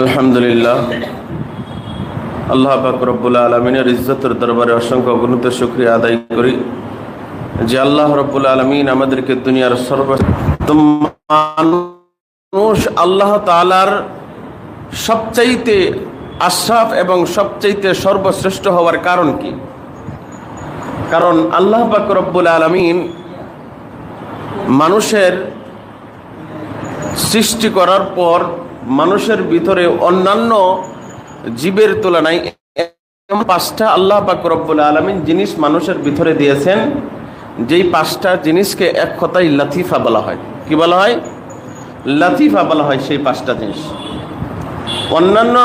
আলহামদুলিল্লাহ। আল্লাহ রব্বুল আলমিনের ইজ্জতের দরবারে অসংখ্য অগণিত শুক্রিয়া আদায় করি যে আল্লাহ রব্বুল আলমিন আমাদেরকে দুনিয়ার সর্ব মানুষ আল্লাহ তালার সবচাইতে আশরাফ এবং সবচাইতে সর্বশ্রেষ্ঠ হওয়ার কারণ কি? কারণ আল্লাহ পাক রব্বুল আলমিন মানুষের সৃষ্টি করার পর মানুষের ভিতরে অন্যান্য জীবের তুলনায় পাঁচটা আল্লাহ রব্বুল আলমিন জিনিস মানুষের ভিতরে দিয়েছেন, যেই পাঁচটা জিনিসকে এক কথায় লাতিফা বলা হয়। কি বলা হয়? লাতিফা বলা হয় সেই পাঁচটা জিনিস। অন্যান্য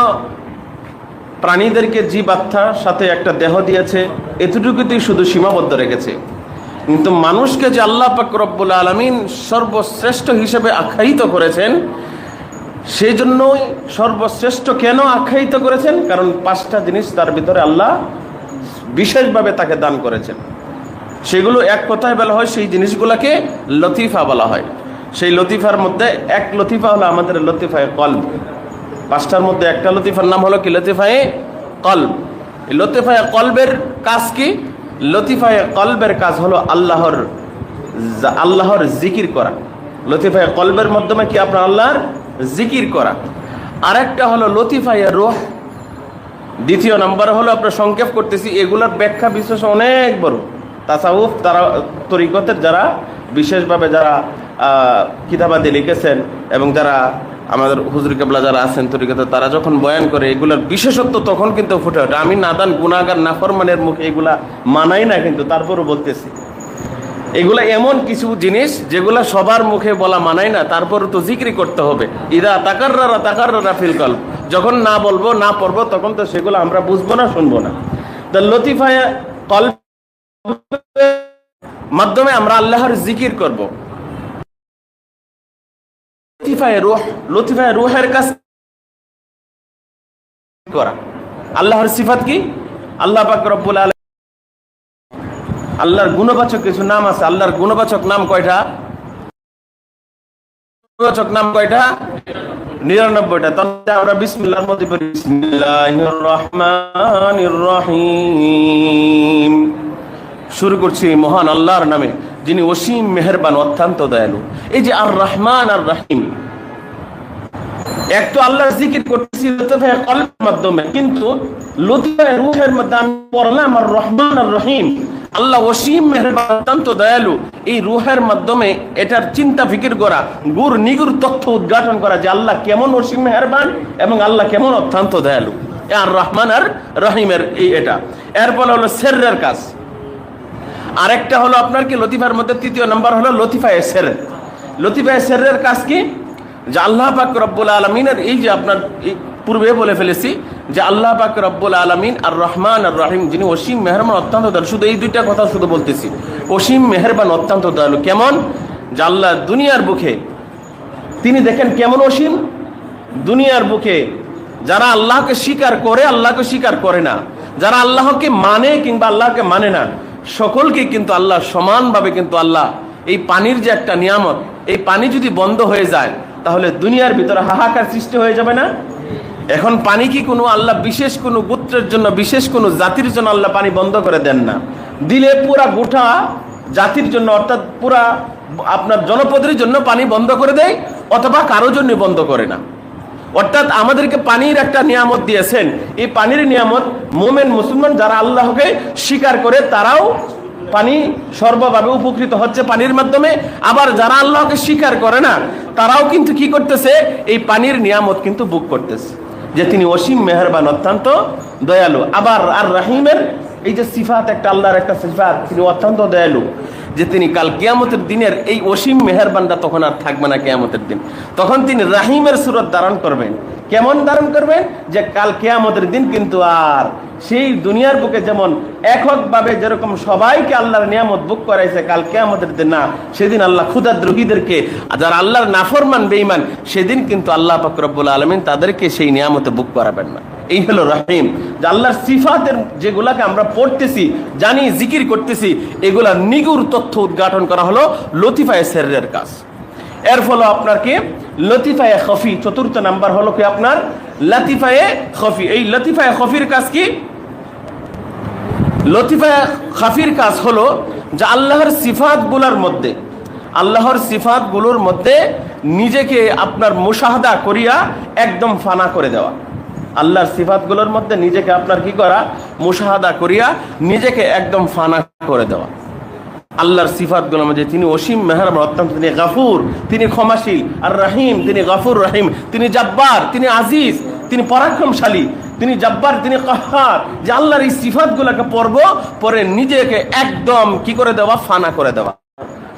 প্রাণীদেরকে জীব আত্মার সাথে একটা দেহ দিয়েছে এতটুকুতেই শুধু সীমাবদ্ধ রেখেছে। কিন্তু মানুষকে যে আল্লাহ পাক রব্বুল আলমিন সর্বশ্রেষ্ঠ হিসেবে আখ্যায়িত করেছেন সেই জন্যই সর্বশ্রেষ্ঠ কেন আখ্যায়িত করেছেন? কারণ পাঁচটা জিনিস তার ভিতরে আল্লাহ বিশেষভাবে তাকে দান করেছেন। সেগুলো এক কথায় বলা হয়, সেই জিনিসগুলোকে লতিফা বলা হয়। সেই লতিফার মধ্যে এক লতিফা হলো আমাদের লতিফায় কল্ব। পাঁচটার মধ্যে একটা লতিফার নাম হলো কি? লতিফায়ে এই লতিফায়ে কল্বের কাজ কি? লতিফায়ে কল্বের কাজ হলো আল্লাহর আল্লাহর জিকির করা। লতিফায়ে কল্বের মাধ্যমে কি আপনার আল্লাহর জিকির করা। আরেকটা হলো লতিফায়ে রোহ। দ্বিতীয় নাম্বার হলো আপনার সংক্ষেপ করতেছি, এগুলোর ব্যাখ্যা বিশেষ অনেক বড়। তাসাউফ তারা তরিকতের যারা, বিশেষভাবে যারা কিতাবাদি লিখেছেন এবং যারা আমাদের হুজুর কেবলা যারা আছেন তরিকতে, তারা যখন বয়ান করে, এগুলোর বিশেষত্ব তখন কিন্তু ফুটে ওঠে। আমি নাদান গুণাগার নাফরমানের মুখে এগুলা মানাই না কিন্তু তারপরও বলতেছি। এগুলা এমন কিছু জিনিস যেগুলা সবার মুখে বলা মানায় না তারপর তো জিক্রি করতে হবে। ইদা তাকাররা তাকাররা ফিল কল যখন না বলব, না পড়ব, তখন তো সেগুলো আমরা বুঝব না, শুনব না। তো লতিফায়া কল মাধ্যমে আমরা আল্লাহর জিকির করব। লতিফায় রুহ, লতিফায় রুহের কাজ করা। আল্লাহর সিফাত কি? আল্লাহ পাক রব্বুল আলামিন আল্লাহর গুণবাচক কিছু নাম আছে। আল্লাহর গুণবাচক নাম কয়টা? গুণবাচক নাম কয়টা? নিরানব্বইটা। তাহলে আমরা বিসমিল্লাহর মধ্যে পড়ি। শুরু করছি মহান আল্লাহর নামে, যিনি অসীম মেহেরবান, অত্যন্ত দয়ালু। এই যে আর রহমান আর রহিম এক তো আল্লাহর জিকির করতেছি লতিফায়ে কলবের মাধ্যমে, কিন্তু লতিফায়ে রূহের মধ্যে আমি পড়লাম আর রহমান আর রহিম আল্লাহ অসীম মেহরবান, অত্যন্ত দয়ালু। এই রুহের মাধ্যমে এটার চিন্তা ফিকির করা গুর নিগুর তথ্য উদ্ঘাটন করা যে আল্লাহ কেমন অসীম মেহরবান এবং আল্লাহ কেমন অত্যন্ত দয়ালু। আর রহমান আর রহিমের এই এটা। এরপর হলো সেরের কাজ। আরেকটা হলো আপনার কি লতিফার মধ্যে তৃতীয় নাম্বার হলো লতিফা এসের লতিফা এসের কাজ কি? যে আল্লাহ পাক রব্বুল আলমিনের এই যে আপনার পূর্বে বলে ফেলেছি যে আল্লাহ পাক রব্বুল আলমিন আর রহমান আর রহিম, যিনি অসীম মেহরবান, অত্যন্ত দয়ালু। শুধু এই দুইটা কথা শুধু বলতেছি। অসীম মেহরবান, অত্যন্ত দয়ালু। কেমন? যে আল্লাহ দুনিয়ার বুকে, তিনি দেখেন কেমন অসীম? দুনিয়ার বুকে, যারা আল্লাহকে স্বীকার করে, আল্লাহকে স্বীকার করে না। যারা আল্লাহকে মানে কিংবা আল্লাহকে মানে না, সকলকে কিন্তু আল্লাহ সমানভাবে কিন্তু আল্লাহ, এই পানির যে একটা নিয়ামত, এই পানি যদি বন্ধ হয়ে যায়, তাহলে দুনিয়ার ভিতরে হাহাকার সৃষ্টি হয়ে যাবে না? এখন পানি কি কোনো আল্লাহ বিশেষ কোনো গোত্রের জন্য, বিশেষ কোনো জাতির জন্য আল্লাহ পানি বন্ধ করে দেন না? দিলে পুরা গোটা জাতির জন্য, অর্থাৎ পুরা আপনার জনপদের জন্য পানি বন্ধ করে দেয়, অথবা কারোর জন্য বন্ধ করে না। অর্থাৎ আমাদেরকে পানির একটা নিয়ামত দিয়েছেন। এই পানির নিয়ামত মোমেন, মুসলমান যারা আল্লাহকে স্বীকার করে, তারাও পানি সর্বভাবে উপকৃত হচ্ছে পানির মাধ্যমে। আবার যারা আল্লাহকে স্বীকার করে না, তারাও কিন্তু কি করতেছে? এই পানির নিয়ামত কিন্তু বুক করতেছে। যে তিনি অসীম মেহরবান, অত্যন্ত দয়ালু। আবার আর রাহিমের এই যে সিফাত একটা, আল্লাহর একটা সিফাত, তিনি অত্যন্ত দয়ালু। যে তিনি কাল কেয়ামতের দিনের এই অসীম মেহরবানটা তখন আর থাকবে না কেয়ামতের দিন। তখন তিনি রাহিমের সুরত ধারণ করবেন। কেমন ধারণ করবেন? যে কাল কেয়ামতের দিন কিন্তু আর সেই দুনিয়ার বুকে যেমন এককভাবে যেরকম সবাইকে আল্লাহর নিয়ামত বুক করাইছে, কাল কেয়ামতের দিন না। সেদিন আল্লাহ ক্ষুদাদ্রোহীদেরকে যারা আল্লাহর নাফরমান বেইমান সেদিন কিন্তু আল্লাহ ফকরবুল আলমিন তাদেরকে সেই নিয়ামতে বুক করাবেন না। এই হলো রাহিম। যে আল্লাহর সিফাতের যেগুলাকে আমরা পড়তেছি, জানি, জিকির করতেছি, এগুলা নিগুর তথ্য উদ্ঘাটন করা হলো লতিফায় সেরের কাজ। এর ফলে আপনার কি? লতিফায় খফি, চতুর্থ নাম্বার হলো কি আপনার? লাতিফায়ে খফি। এই লতিফায়ে খফির কাজ কি? লতিফায়ে খাফির কাজ হলো যে আল্লাহর সিফাতগুলোর মধ্যে, আল্লাহর সিফাতগুলোর মধ্যে নিজেকে আপনার মুশাহাদা করিয়া একদম ফানা করে দেওয়া। আল্লাহর সিফাতগুলোর মধ্যে নিজেকে আপনার কি করা? মুশাহাদা করিয়া নিজেকে একদম ফানা করে দেওয়া। আল্লাহর সিফাতগুলোর মধ্যে তিনি অসীম মেহরাম অত্যন্ত তিনি গাফুর, তিনি ক্ষমাশীল, আর রাহিম, তিনি গাফুর রাহিম, তিনি জাব্বার, তিনি আজিজ, তিনি পরাক্রমশালী, তিনি জাব্বার, তিনি কাহার, যে আল্লাহর এই সিফাতগুলোকে পড়ব, পরে নিজেকে একদম কি করে দেওয়া? ফানা করে দেওয়া।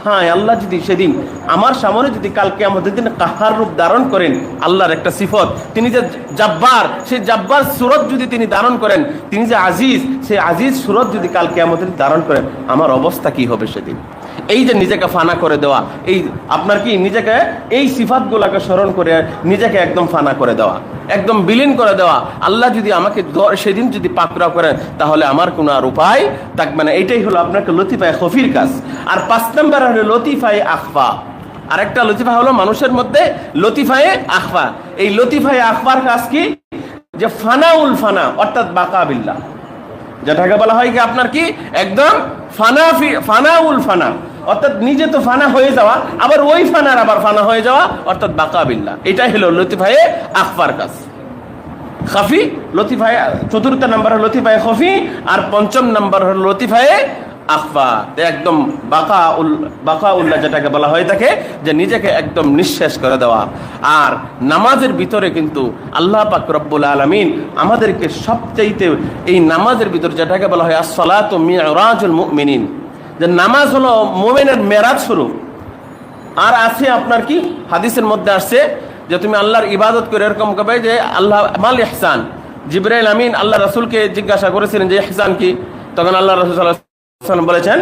হ্যাঁ আল্লাহ যদি সেদিন আমার সামনে যদি কালকে আমাদের দিন কাহার রূপ ধারণ করেন, আল্লাহর একটা সিফত। তিনি যে জাব্বার সে জাব্বার সুরত যদি তিনি ধারণ করেন, তিনি যে আজিজ সে আজিজ সুরত যদি কালকে আমাদের ধারণ করেন, আমার অবস্থা কি হবে সেদিন? এই যে নিজেকে ফানা করে দেওয়া, এই আপনার কি নিজেকে এই সিফাতগুলোকে স্মরণ করে নিজেকে একদম ফানা করে দেওয়া, একদম বিলীন করে দেওয়া। আল্লাহ যদি আমাকে সেদিন যদি পাকড়াও করেন, তাহলে আমার কোনো আর উপায় থাকবে না এটাই হলো আপনাকে লতিফায় খফির কাজ। আর পাঁচ নম্বর হলো লতিফায় আখফা। আরেকটা লতিফা হলো মানুষের মধ্যে লতিফায়ে আখফা। এই লতিফায়ে আখফার কাজ কি? যে ফানাউল ফানা, অর্থাৎ বাকাবিল্লা যেটাকে বলা হয় কি আপনার কি? একদম ফানা ফানাউল ফানা। অর্থাৎ নিজে তো ফানা হয়ে যাওয়া, আবার ওই ফানার আবার ফানা হয়ে যাওয়া, অর্থাৎ বাকাবিল্লা এটাই হলো লতিফায়ে আখফার কাজ। খাফি, লতিফায়ে, চতুর্থ নাম্বার হলো লতিফায়ে খফি, আর পঞ্চম নাম্বার হলো লতিফায়ে একদম বাকা উল বাকা যেটাকে বলা হয়ে থাকে, যে নিজেকে একদম নিঃশেষ করে দেওয়া। আর নামাজের ভিতরে কিন্তু আল্লাহ পাক রব্বুল আলমিন আমাদেরকে সবচাইতে এই নামাজের ভিতরে যেটাকে বলা হয় আসসালাতু মিরাজুল মুমিনিন। যে নামাজ হলো মোমেনের মেরাজ স্বরূপ আর আছে আপনার কি? হাদিসের মধ্যে আসছে যে তুমি আল্লাহর ইবাদত করে এরকম কবে যে আল্লাহ মাল ইহসান। জিব্রাইল আমিন আল্লাহ রাসূলকে জিজ্ঞাসা করেছিলেন যে ইহসান কি? তখন আল্লাহ রাসূল বলেছেন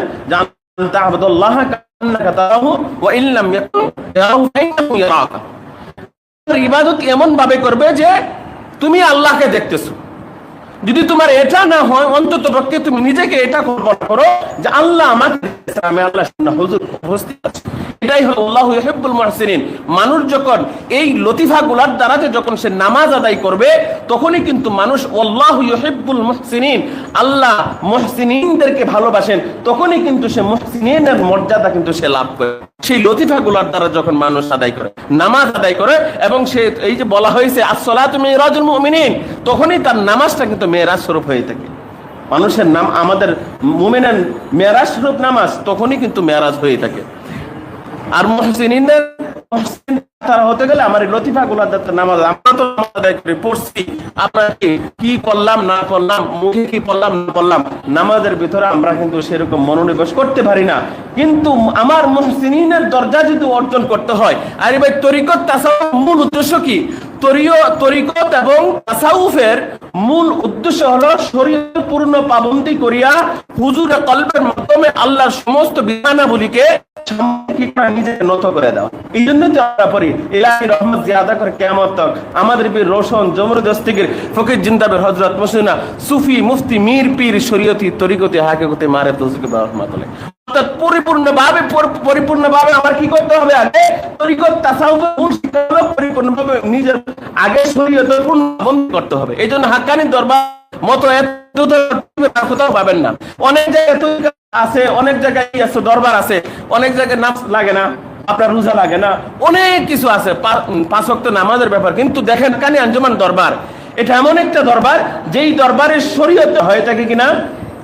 ইবাদত এমন ভাবে করবে যে তুমি আল্লাহকে দেখতেছো। যদি তোমার এটা না হয়, অন্তত পক্ষে তুমি নিজেকে এটা কল্পনা করো, যে আল্লাহ আমাকে আমি আল্লাহ হুজুর উপস্থিত আছি। এটাই হলো আল্লাহ ইহিব্বুল মুহসিনিন। মানুষ যখন এই লতিফা গুলার দ্বারা যে যখন সে নামাজ আদায় করবে, তখনই কিন্তু মানুষ আল্লাহ ইহিব্বুল মুহসিনিন, আল্লাহ মুহসিনিনদেরকে ভালোবাসেন, তখনই কিন্তু সে মুহসিনিনের মর্যাদা কিন্তু সে লাভ করে। সেই লতিফা গুলার দ্বারা যখন মানুষ আদায় করে, নামাজ আদায় করে এবং সে এই যে বলা হয়েছে, আসসালাতু মিরাজুল মুমিনিন, তখনই তার নামাজটা কিন্তু মেয়েরাজ স্বরূপ হয়ে থাকে। মানুষের নাম, আমাদের মুমিনের মেয়েরাজ স্বরূপ নামাজ তখনই কিন্তু মেয়েরাজ হয়ে থাকে। আর মহসিন তারা হতে গেলে আমার এই লতিফা গুলার নামাজ, আমরা তো করি, পড়ছি। কি করলাম, না করলাম, মুখে কি পড়লাম, না পড়লাম, নামাজের ভিতরে আমরা কিন্তু সেরকম মনোনিবেশ করতে পারি না। কিন্তু আমার মহসিনের দরজা যদি অর্জন করতে হয় এবার তরিকত মূল উদ্দেশ্য কি? তরিকত এবং তাসাউফের মূল উদ্দেশ্য হলো শরীর পূর্ণ পাবন্দি করিয়া হুজুরে কল্পের মাধ্যমে আল্লাহর সমস্ত বিধানাবলীকে পরিপূর্ণভাবে আমার কি করতে হবে আগে? নিজের আগে শরীয়ত করতে হবে। এই জন্য হাক্কানি দরবার মতো এত কোথাও পাবেন না। অনেক জায়গায় আছে অনেক জায়গায় আছে দরবার আছে। অনেক জায়গায় নাচ লাগে না আপনার রোজা লাগে না। অনেক কিছু আছে পা- উম, পাঁচ ওয়াক্ত নামাজের ব্যাপার। কিন্তু দেখেন কানি আঞ্জুমান দরবার। এটা এমন একটা দরবার যেই দরবারের শরীয়তে হয়ে থাকে কিনা?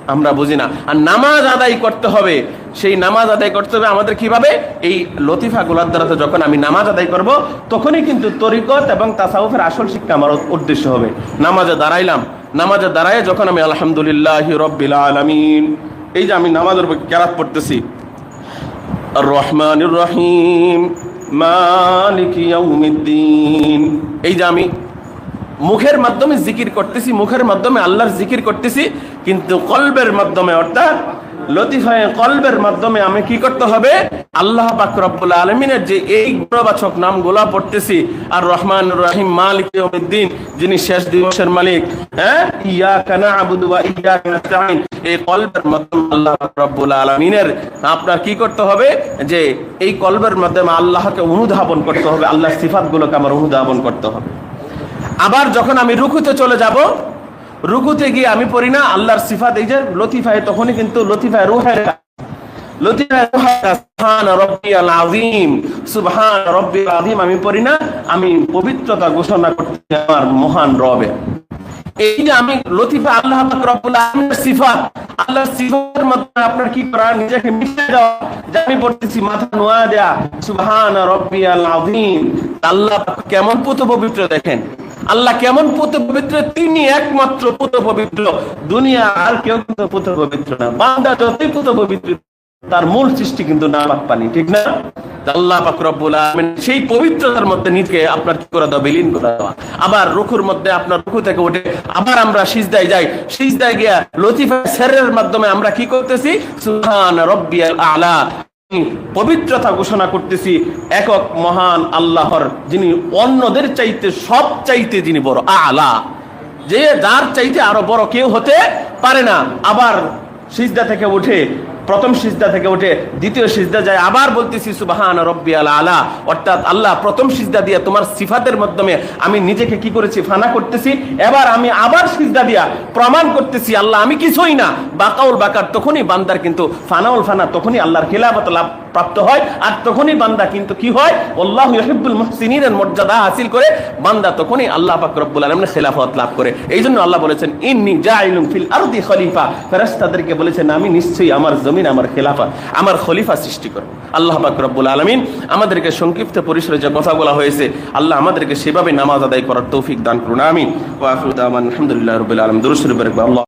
আমরা বুঝি না। আর নামাজ আদায় করতে হবে। সেই নামাজ আদায় করতে হবে আমাদের কীভাবে? এই লতিফা গুলার দ্বারা তো যখন আমি নামাজ আদায় করব তখনই কিন্তু তরিকত এবং তাসাউফের আসল শিক্ষা আমার উদ্দেশ্য হবে। নামাজে দাঁড়াইলাম। নামাজে দাঁড়ায় যখন আমি আলহামদুলিল্লাহ রব্বিল আলামিন এই যে আমি নামাজের উপর কেরাত পড়তেছি। রহমানুর রহিম, মালিক ইয়াউমিদ্দিন। এই যে আমি মুখের মাধ্যমে জিকির করতেছি, মুখের মাধ্যমে আল্লাহর জিকির করতেছি, কিন্তু কলবের মাধ্যমে, অর্থাৎ লতিফায়ে মাধ্যমে আমি কি করতে হবে? আল্লাহ পাক আলমিনের যে এই পড়তেছি, আর রহমান রহিম মালিক যিনি শেষ দিবসের মালিক হ্যাঁ? ইয়া কানা ইয়া এই কলবের মাধ্যমে আল্লাহ রব্বুল আলমিনের আপনার কি করতে হবে? যে এই কলবের মাধ্যমে আল্লাহকে অনুধাবন করতে হবে, আল্লাহর সিফাতগুলোকে আমার অনুধাবন করতে হবে। আবার যখন আমি রুকুতে চলে যাব রুকুতে গিয়ে আমি পড়ি না, আল্লাহর সিফাত, এই যে লতিফায় তখনই কিন্তু লতিফায় রুহের আমি পড়ি না, আমি পবিত্রতা ঘোষণা করছি আমার মহান রবে। এই যে আমি লতিফা আল্লাহ সিফাত সিফাতের মধ্যে আপনার কি করা, নিজেকে মিশিয়ে দেওয়া, যে আমি পড়তেছি মাথা নোয়া দেয়া, সুবহান আযীম, আল্লাহ কেমন পুত পবিত্র দেখেন। আল্লাহ কেমন পুত পবিত্র? তিনি একমাত্র পুত পবিত্র। দুনিয়া আর কেউ কিন্তু পুত পবিত্র না। বান্দা যতই পুত পবিত্র, তার মূল সৃষ্টি কিন্তু না পাক পানি, ঠিক না? আল্লাহ পাক রব্বুল আলামিন সেই পবিত্রতার মধ্যে নিজকে আপনার কি করে দেওয়া? বিলীন করে দেওয়া। আবার রুকুর মধ্যে আপনার রুকু থেকে উঠে আবার আমরা সিজদায় যাই। সিজদায় গিয়া লতিফা সেরের মাধ্যমে আমরা কি করতেছি? সুবহান রব্বিয়াল আলা। পবিত্রতা ঘোষণা করতেছি, একক মহান আল্লাহর যিনি অন্যদের চাইতে সব চাইতে যিনি বড়, আলা। যে যার চাইতে আরও বড় কেউ হতে পারে না। আবার সিজদা থেকে উঠে প্রথম সিজদা থেকে উঠে দ্বিতীয় সিজদা যায়, আবার বলতেছি, সুবাহান রব্বি আলা। আলা অর্থাৎ আল্লাহ প্রথম সিজদা দিয়ে তোমার সিফাতের মাধ্যমে আমি নিজেকে কি করেছি, ফানা করতেছি, এবার আমি আবার সিজদা দিয়া প্রমাণ করতেছি, আল্লাহ, আমি কিছুই না। বাকাউল বাকার, তখনই বান্দার কিন্তু ফানাউল ফানা, তখনই আল্লাহর খিলাফত লাভ প্রাপ্ত হয়। আর তখনই বান্দা কিন্তু কি হয়? আল্লাহ ইহিবুল মুহসিনিনের মর্যাদা হাসিল করে, বান্দা তখনই আল্লাহ পাক রব্বুল আলামিনের খেলাফত লাভ করে। এই জন্য আল্লাহ বলেছেন, ইন্নি জাইলুম ফিল আরদি খলিফা। ফেরেশতাদেরকে বলেছেন, আমি নিশ্চয়ই আমার জমিন, আমার খেলাফা আমার খলিফা সৃষ্টি করব। আল্লাহ পাক রব্বুল আলামিন আমাদেরকে সংক্ষিপ্ত পরিসরে যে কথা বলা হয়েছে, আল্লাহ আমাদেরকে সেভাবে নামাজ আদায় করার তৌফিক দান করুন, আমিন। ওয়া আখিরু দাওয়ানা আলহামদুলিল্লাহি রাব্বিল আলামিন। দুরূদ শরীফ আল্লাহ